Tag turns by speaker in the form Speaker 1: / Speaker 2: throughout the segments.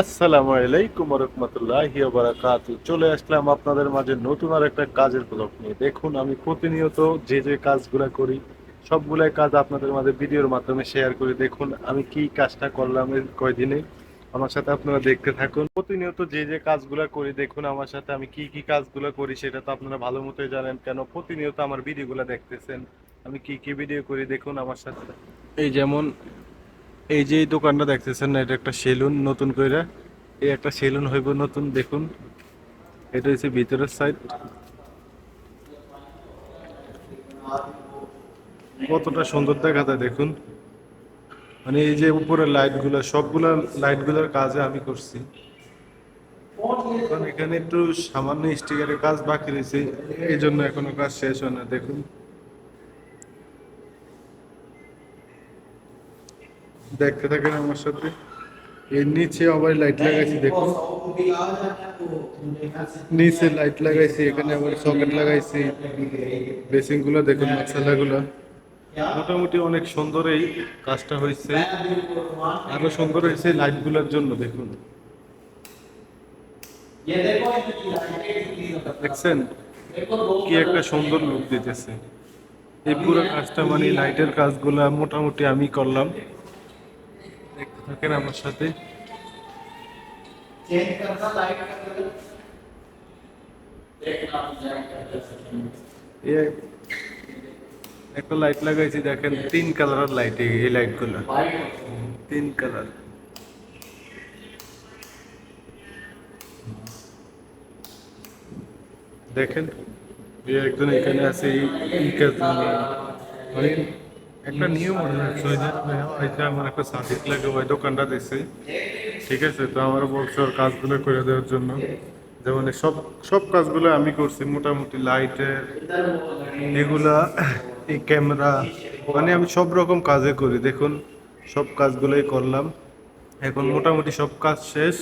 Speaker 1: আসসালামু আলাইকুম রহমতুল্লাহি বারাকাত চলে আসলাম আপনাদের মাঝে নতুন আর একটা কাজের ব্লগ নিয়ে। দেখুন, আমি প্রতিনিয়ত যে যে কাজগুলা করি, সবগুলাই কাজ আপনাদের মাঝে ভিডিওর মাধ্যমে শেয়ার করি। দেখুন, আমি কি কাজটা করলাম এই কয়দিনে, আমার সাথে আপনারা দেখতে থাকুন। প্রতিনিয়ত যে যে কাজগুলা করি, দেখুন, আমার সাথে আমি কি কি কাজগুলো করি, সেটা তো আপনারা ভালো মতোই জানেন। কেন, প্রতিনিয়ত আমার ভিডিওগুলো দেখতেছেন, আমি কি কি ভিডিও করি, দেখুন, আমার সাথে। এই যেমন এই যে দোকানটা দেখতেছেন, এটা একটা সেলুন নতুন কইরা। এই একটা সেলুন হইব নতুন, দেখুন। এটা হচ্ছে ভিতরের সাইড কতটা সুন্দর দেখা যায়, দেখুন। মানে এই যে উপরের লাইটগুলা সবগুলা লাইটগুলার কাজে আমি করছি। কারণ এখানে একটু সামান্য স্টিকারের কাজ বাকি রয়েছে এই জন্য এখনও কাজ শেষ হয় না, দেখুন। দেখতে থাকেন আমার সাথে। এর নিচে আবার লাইট লাগাইছি, দেখুন। নিচে লাইট লাগাইছি, এখানে আবার সকেট লাগাইছি। বেসিংগুলো দেখুন মশলা গুলো মোটামুটি অনেক সুন্দর এই কাজটা হয়েছে। আরও সুন্দর হয়েছে লাইটগুলোর জন্য, দেখুন। দেখছেন? কি একটা সুন্দর লুক দিতেছে। এই পুরো কাজটা মানে লাইটের কাজগুলা মোটামুটি আমি করলাম। থাকেন আমার সাথে। একটা লাইট লাগাইছি, দেখেন, তিন কালারের লাইট এই লাইটগুলো। তিন কালার দেখেন একজন এখানে আছে, এই- একটা নিয়ম এটা আমার একটা সাদিক লাগে ওই দোকানটা দিছে। ঠিক আছে, তো আমার বলছে কাজগুলো করে দেওয়ার জন্য। যেমন সব সব কাজগুলো আমি করছি, মোটামুটি লাইটের, এগুলা, এই ক্যামেরা মানে আমি সব রকম কাজে করি। দেখুন, সব কাজগুলোই করলাম। এখন মোটামুটি সব কাজ শেষ।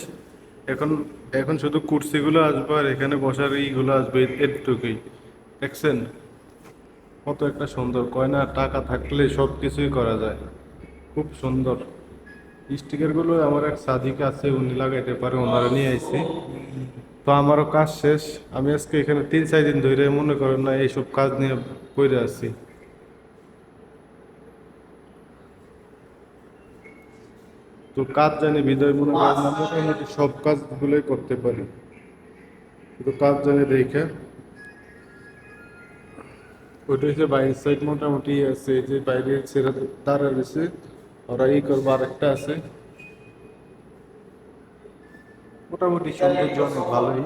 Speaker 1: এখন এখন শুধু কুর্সিগুলো আসবে আর এখানে বসার এইগুলো আসবে এটুকুই। দেখছেন? কত একটা সুন্দর কয় না টাকা থাকলে সব কিছুই করা যায়। খুব সুন্দর। স্টিকারগুলো আমার এক সাদিক আছে, উনি লাগাইতে পারে, ওনারা নিয়ে আইছি। তো আমারও কাজ শেষ। আমি আজকে এখানে তিন, চার দিন ধরে মনে করেন না এইসব কাজ নিয়ে পড়ে আছি। তো কাজ জানি বিদায় মনে করেন মোটামুটি সব কাজগুলোই করতে পারি। তো কাজ জানি দেখে ওইটা হচ্ছে বাইরের সাইড মোটামুটি আছে এই যে বাইরে ছেড়ে তারা রয়েছে ওরা ই করব আরেকটা আছে মোটামুটি সৌন্দর্য অনেক ভালোই